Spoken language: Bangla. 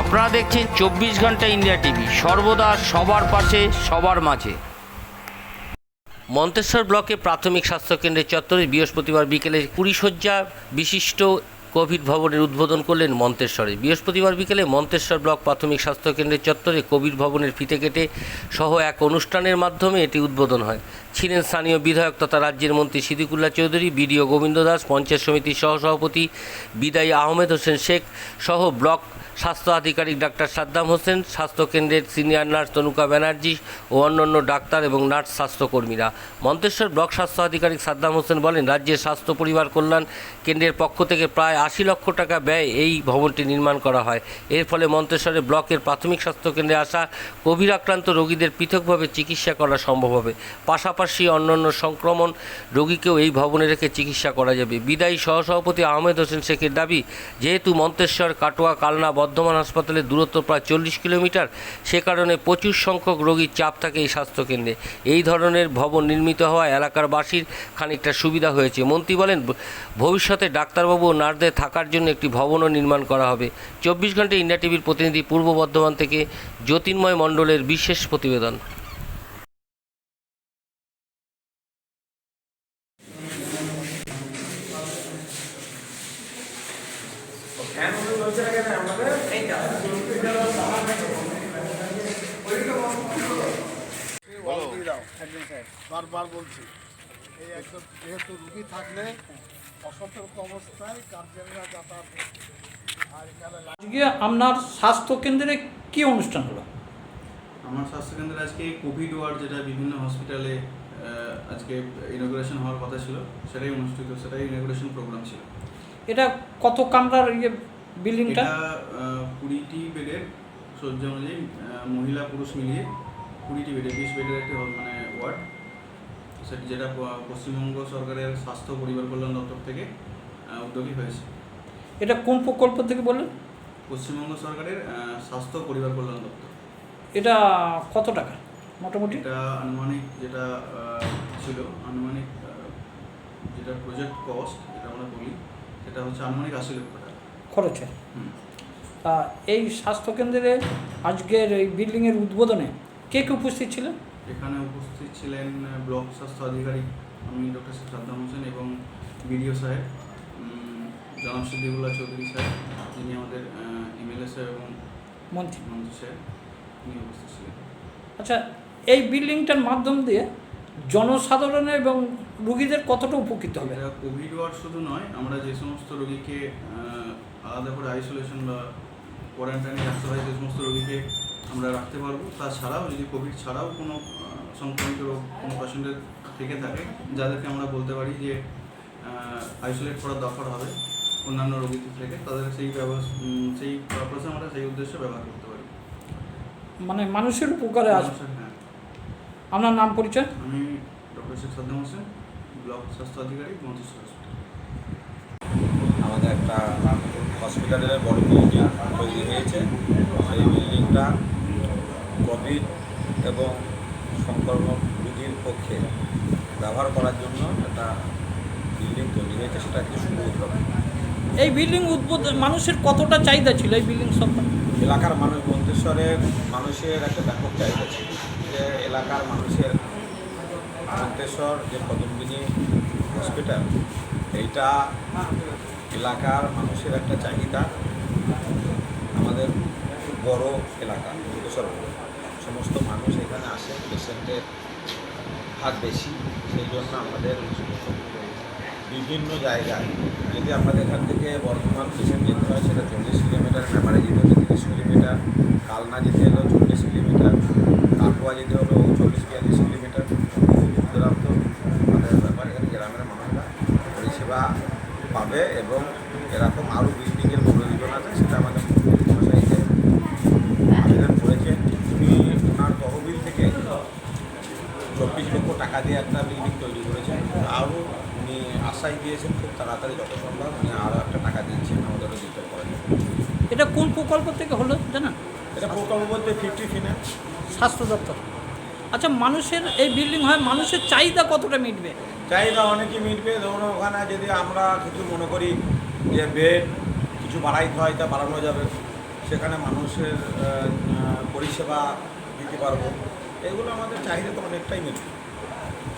আপনারা দেখছেন চব্বিশ ঘণ্টা ইন্ডিয়া টিভি। সর্বদা সবার পাশে, সবার মাঝে। মন্তেশ্বর ব্লকে প্রাথমিক স্বাস্থ্যকেন্দ্রের চত্বরে বৃহস্পতিবার বিকেলে কুড়ি শয্যা বিশিষ্ট কোভিড ভবনের উদ্বোধন করলেন মন্তেশ্বরে। বৃহস্পতিবার বিকেলে মন্তেশ্বর ব্লক প্রাথমিক স্বাস্থ্যকেন্দ্রের চত্বরে কোভিড ভবনের ফিতে কেটে সহ এক অনুষ্ঠানের মাধ্যমে এটি উদ্বোধন হয়। ছিলেন স্থানীয় বিধায়ক তথা রাজ্যের মন্ত্রী সিদ্দিকুল্লাহ চৌধুরী, বিডিও গোবিন্দ দাস, পঞ্চায়েত সমিতির সহসভাপতি বিদায়ী আহমেদ হোসেন শেখ সহ ব্লক স্বাস্থ্য আধিকারিক ডাক্তার সাদ্দাম হোসেন স্বাস্থ্যকেন্দ্রের সিনিয়র নার্স তনুকা ব্যানার্জি ও অন্যান্য ডাক্তার এবং নার্স স্বাস্থ্যকর্মীরা। মন্তেশ্বর ব্লক স্বাস্থ্য আধিকারিক সাদ্দাম হোসেন বলেন, রাজ্যের স্বাস্থ্য পরিবার কল্যাণ কেন্দ্রের পক্ষ থেকে প্রায় আশি লক্ষ টাকা ব্যয় এই ভবনটি নির্মাণ করা হয়। এর ফলে মন্তেশ্বরে ব্লকের প্রাথমিক স্বাস্থ্যকেন্দ্রে আসা কোভিড আক্রান্ত রোগীদের পৃথকভাবে চিকিৎসা করা সম্ভব হবে। পাশাপাশি অন্যান্য সংক্রমণ রোগীকেও এই ভবনে রেখে চিকিৎসা করা যাবে। বিদায়ী সহসভাপতি আহমেদ হোসেন শেখের দাবি, যেহেতু মন্তেশ্বর, কাটোয়া, কালনা, বর্ধমান হাসপাতালের দূরত্ব প্রায় চল্লিশ কিলোমিটার, সে কারণে প্রচুর সংখ্যক রোগীর চাপ থাকে এই স্বাস্থ্যকেন্দ্রে। এই ধরনের ভবন নির্মিত হওয়ায় এলাকার বাসীর খানিকটা সুবিধা হয়েছে। মন্ত্রী বলেন, ভবিষ্যতে ডাক্তারবাবু ও নার্সদের থাকার জন্য একটি ভবনও নির্মাণ করা হবে। চব্বিশ ঘণ্টা ইন্ডিয়া টিভির প্রতিনিধি পূর্ব বর্ধমান থেকে জ্যোতির্ময় মণ্ডলের বিশেষ প্রতিবেদন। বারবার বলছি। এই একদম যেহেতু রুগী থাকলে অসতর্ক অবস্থায় গার্জেনরা যাতায়াত আর এখানে আজকে আপনার স্বাস্থ্য কেন্দ্রে কি অনুষ্ঠান হলো? আমার স্বাস্থ্যকেন্দ্রে আজকে কোভিড ওয়ার্ড যেটা বিভিন্ন হসপিটালে আজকে ইনোগ্রেশন হওয়ার কথা ছিল সেটাই অনুষ্ঠিত সেটাই ইনোগ্রেশন প্রোগ্রাম ছিল। এটা কত কামরার ইয়ে বিল্ডিংটা কুড়িটি বেডের শয্যা অনুযায়ী মহিলা পুরুষ মিলিয়ে কুড়িটি বেডের বিশ বেডের একটি মানে ওয়ার্ড সেটি যেটা পশ্চিমবঙ্গ সরকারের স্বাস্থ্য পরিবার কল্যাণ দপ্তর থেকে উদ্যোগী হয়েছে। এটা কোন প্রকল্প থেকে বললেন? পশ্চিমবঙ্গ সরকারের স্বাস্থ্য পরিবার কল্যাণ দপ্তর। এটা কত টাকা মোটামুটি? এটা আনুমানিক যেটা ছিল আনুমানিক যেটা প্রজেক্ট কস্ট যেটা আমরা বলি সেটা হচ্ছে আনুমানিক আশি লক্ষ টাকা। খরচে হুম। তা এই স্বাস্থ্য কেন্দ্রে আজকের এই বিল্ডিংয়ের উদ্বোধনে কে কে উপস্থিত ছিলেন? এখানে উপস্থিত ছিলেন ব্লক স্বাস্থ্য আধিকারিক আমি ডক্টর শেখ সাদ্দাম হোসেন এবং বিডিও সাহেব জনাব সিদ্দিকুল্লাহ চৌধুরী সাহেব যিনি আমাদের এমএলএ সাহেব এবং মন্ত্রী। মন্ত্রী সাহেব তিনি উপস্থিত ছিলেন। আচ্ছা এই বিল্ডিংটার মাধ্যম দিয়ে জনসাধারণের এবং রুগীদের কতটা উপকৃত হবে? কোভিড ওয়ার্ড শুধু নয় আমরা যে সমস্ত রোগীকে আলাদা করে আইসোলেশন বা কোয়ারেন্টাইনে রাখতে হয় যে সমস্ত রোগীকে আমরা রাখতে পারব। তাছাড়াও যদি কোভিড ছাড়াও কোনো সংক্রমিত রোগ কোনো পেশেন্টের থেকে থাকে যাদেরকে আমরা বলতে পারি যে আইসোলেট করার দরকার হবে অন্যান্য রোগীদের থেকে তাদের সেই ব্যবস্থা সেই পারপাসে আমরা সেই উদ্দেশ্যে ব্যবহার করতে পারি। মানে মানুষের উপকারে আসবে হ্যাঁ। আপনার নাম পরিচয়? আমি ডক্টর শেখ সাদ্দাম হোসেন ব্লক স্বাস্থ্য আধিকারিক মন্ত্রিসভা হসপিটাল আমাদের একটা হসপিটালের বড় বিল্ডিং তৈরি হয়েছে। সেই বিল্ডিংটা কোভিড এবং সংক্রমণ রোগীর পক্ষে ব্যবহার করার জন্য একটা বিল্ডিং তৈরি হয়েছে সেটা একটি শুভ এই বিল্ডিং উদ্বোধন মানুষের কতটা চাহিদা ছিল এই বিল্ডিং সম্পর্কে? এলাকার মানুষ মন্তেশ্বরের মানুষের একটা ব্যাপক চাহিদা ছিল। যে এলাকার মানুষের মন্তেশ্বর যে কদমগিরি হসপিটাল এইটা এলাকার মানুষের একটা চাহিদা। আমাদের বড় এলাকা মন্তেশ্বর সমস্ত মানুষ এখানে আসে পেশেন্টের হার বেশি, সেই জন্য আমাদের বিভিন্ন জায়গায়, যদি আমাদের এখান থেকে বর্ধমান পেশেন্ট যেতে হয়, সেটা চল্লিশ কিলোমিটার ব্যাপারে যেতে হলে তিরিশ কিলোমিটার। কালনা যেতে হলেও চল্লিশ কিলোমিটার, কাটোয়া যেতে হলেও চল্লিশ বিয়াল্লিশ কিলোমিটার। দূর দূরান্ত আমাদের ব্যাপারে এখানে গ্রামের মানুষরা পরিষেবা পাবে এবং এরকম আরও বিল্ডিংয়ের প্রয়োজন আছে সেটা আমাদের মহাশয়কে আবেদন করেছেন উনি ওনার তহবিল থেকে চব্বিশ লক্ষ টাকা দিয়ে একটা বিল্ডিং তৈরি করেছেন। আরও উনি আশ্বাস দিয়েছেন খুব তাড়াতাড়ি যত সম্ভব উনি আরও একটা টাকা দিচ্ছেন আমাদেরও দিতে করেন এটা কোন প্রকল্প থেকে হলো জানেন? এটা প্রকল্প বলতে ফিফটি ফিনান্স স্বাস্থ্য দপ্তর। আচ্ছা মানুষের এই বিল্ডিং হয় মানুষের চাহিদা কতটা মিটবে? চাহিদা অনেকই মিটবে। ধরুন ওখানে যদি আমরা কিছু মনে করি যে বেড কিছু বাড়াইতে হয় তা বাড়ানো যাবে। সেখানে মানুষের পরিষেবা দিতে পারব। এগুলো আমাদের চাহিদা তো অনেকটাই মেলে